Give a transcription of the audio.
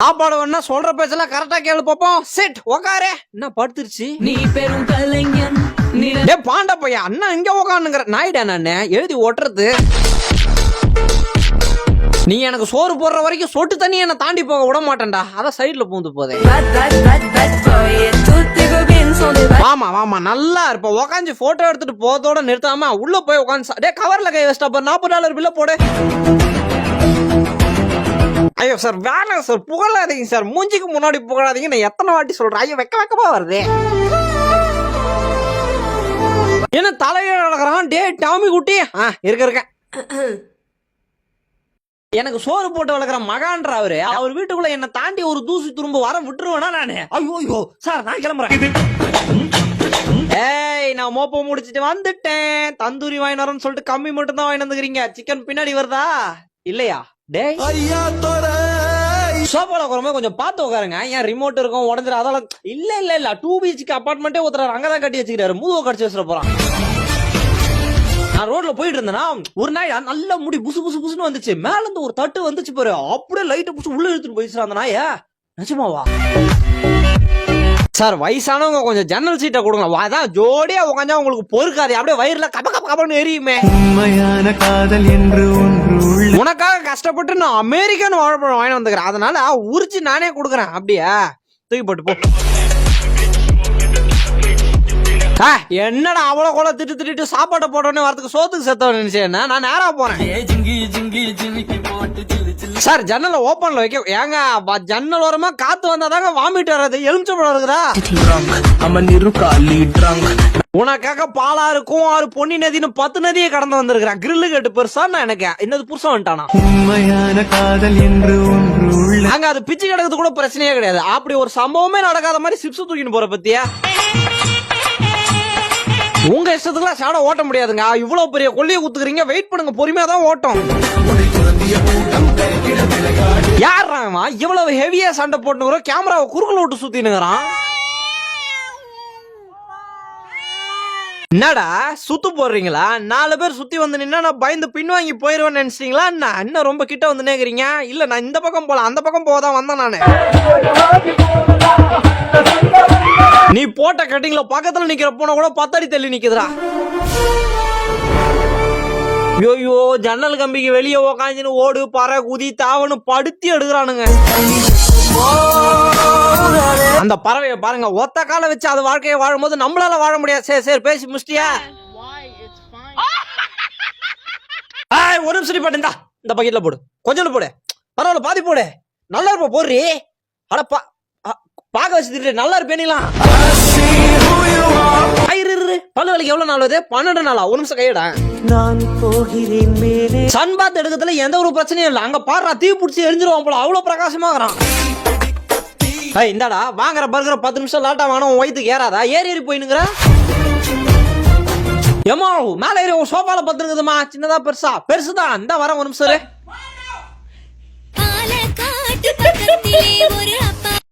சாப்பாடு வேணா சொல்ற பேச்செல்லாம் கரெக்டா கேளு பாப்போம். சிட் உக்காரே. என்ன படுத்துருச்சு? நீ பெரும் கலைஞன் டே பாண்ட பையா அண்ணா இங்க உக்காந்துங்கிற நாயிடா நானு எழுதி ஒட்டுறது நீ எனக்கு சோறு போடுற வரைக்கும் சொட்டு தண்ணி என்ன தாண்டி போக விட மாட்டேன்டா. அதான் சைடுல பூந்து போதே. வாமா வாமா நல்லா இருப்ப. உக்காந்து போட்டோ எடுத்துட்டு போறதோட நிறுத்தாம உள்ள போய் உட்காந்து டே கவர்ல கை வச்சிட்டா நாற்பது டாலர் பில்ல போடு. ஐயோ சார் வேணாம் சார் புகழாதீங்க சார். மூஞ்சிக்கு முன்னாடி புகழாதீங்க. நான் எத்தனை வாட்டி சொல்றேன். ஐயோ வெக்க வெக்கமா வருது. என்ன தலையில நடக்கிறான்? டே டாமி குட்டி. ஆ இருக்க இருக்கேன் எனக்கு சோறு போட்டு வளர்க்குற மகான்ற அவரு. அவர் வீட்டுக்குள்ள என்ன தாண்டி ஒரு தூசி துரும்பு வர விட்டுருவேனா நானு? ஐயோ ஐயோ. சார் நான் கிளம்புறேன். ஏய் நான் மோப்ப முடிச்சிட்டு வந்துட்டேன். தந்தூரி வாங்கி வரேன்னு சொல்லிட்டு கம்மி மட்டும் தான் வாங்கி வந்துக்கிறீங்க. சிக்கன் பின்னாடி வருதா? இல்லையா? டேய். சோபால உட்காரும்போது கொஞ்சம் பார்த்து உட்காருங்க. ஏன் ரிமோட் இருக்கும் உடஞ்சிரு அதால இல்ல இல்ல இல்ல. டூ பிஹெச்க்கு அபார்ட்மெண்ட்டே ஒருத்தர் அங்கதான் கட்டி வச்சுக்கிறாரு. மூவ கடிச்சு வச்சுட போறான். நான் ரோட்ல போயிட்டு இருந்தேன்னா ஒரு நாய் நல்ல முடி புசு புசு புசுன்னு வந்துச்சு. மேல இருந்து ஒரு தட்டு வந்துச்சு பாரு. அப்படியே லைட்டை புடிச்சு உள்ள இழுத்துட்டு போயிடுச்சு அந்த நாய. நிஜமாவா? சார் வயசானவங்க கொஞ்சம் ஜன்னல் சீட்டை கொடுங்க. அதான் ஜோடியா உட்காந்தா உங்களுக்கு பொறுக்காது. அப்படியே வயிறுல கப கப கபன்னு எரியுமே. உண்மையான காதல் என்று ஒன்று உனக்காக கஷ்டப்பட்டு நான் அமெரிக்கன் வாழைப்பழம் வாங்கி வந்துக்கிறேன். அதனால உரிச்சு நானே கொடுக்குறேன். அப்படியா? தூக்கி போட்டு போ. என்னடா அவ்வளவு கூட திட்டு திட்டிட்டு சாப்பாட்டை போட்டோன்னே வரதுக்கு சோத்துக்கு செத்தவன் நினைச்சேன். நான் நேரா போறேன். சார் ஜன்னலை ஓப்பன்ல வைக்க ஏங்க ஜன்னல் ஓரமா காத்து வந்தாதாங்க வாமிட் வர்றது. எலுமிச்சம்பழம் இருக்குதா? அமன் இருக்காலி ட்ரங்க் உனக்காக பாலாறு கூவாறு பொன்னி நதின்னு பத்து நதியை கடந்து வந்திருக்கிறேன் கிரில்லு கட்டு பெருசா நான் எனக்கு? என்னது புருஷன் வந்துட்டானா? உண்மையான காதல் என்று ஒன்று அங்க அது பிச்சு கிடக்கிறது கூட பிரச்சனையே கிடையாது. அப்படி ஒரு சம்பவமே நடக்காத மாதிரி சிப்ஸ் தூக்கின்னு போற பத்தியா? உங்க இஷ்டத்துக்குலாம் ஷாடோ ஓட்ட முடியாதுங்க. இவ்வளவு பெரிய கொல்லியை குத்துக்கிறீங்க. வெயிட் பண்ணுங்க. பொறுமையா தான் ஓட்டம். யார் அவன் இவ்வளவு ஹெவியா சண்டை போட்டுங்கிறோம் கேமராவை குறுக்கல விட்டு சுத்தினுங்கிறான் என்னடா? சுத்து போடுறீங்களா? நாலு பேர் சுத்தி வந்து நின்னா நான் பயந்து பின்வாங்கி போயிருவேன்னு நினைச்சிட்டீங்களா? என்ன? இன்னும் ரொம்ப கிட்ட வந்து நேக்குறீங்க இல்ல நான் இந்த பக்கம் போல அந்த பக்கம் போதான் வந்தேன் நானு. போட்ட கட்டிங்ல பக்கத்துல நிக்கிற பூனை கூட பத்தடி தள்ளி நிக்குதுடா. ஐயோ ஜன்னல் கம்பிக்கு வெளியே உக்காந்துன்னு ஓடு பற குதி தாவன்னு படுத்தி எடுக்கிறானுங்க. அந்த பறவைய பாருங்க ஒத்த கால வச்சு அது வாழ்க்கையை வாழும்போது நம்மளால வாழ முடியாது. சரி சரி பேசி முஸ்டியா ஆய் ஒரு நிமிஷம் பாட்டு இந்த பக்கெட்ல போடு. கொஞ்சம் போடு. பரவாயில்ல பாதி போடு. நல்லா இருப்ப போடுறி. அடப்பா. பாக்க வச்சு நல்லா இருப்பேனிலாம் இரு இரு, இரு. பல்லு வலிக்கு எவ்வளவு நாள் ஆகுது? பன்னெண்டு நாளா? ஒரு நிமிஷம் கையிட. நான் போகிறேன் மேலே. சன் பாத் எடுக்கிறதுல எந்த ஒரு பிரச்சனையும் இல்ல. அங்க பாடுறா தீ பிடிச்சி எரிஞ்சிருவான் போல. அவ்வளவு பிரகாசமாகறான். ஏய் இந்தாடா வாங்குற பர்கர் பத்து நிமிஷம் லேட்டா உன் வயிற்றுக்கு ஏறாதா? ஏறி ஏறி போயினுங்கிற. ஏமா மேல ஏறி உன் சோஃபால பத்துருக்குதுமா சின்னதா பெருசா? பெருசுதான். இந்த வரேன் ஒரு நிமிஷம்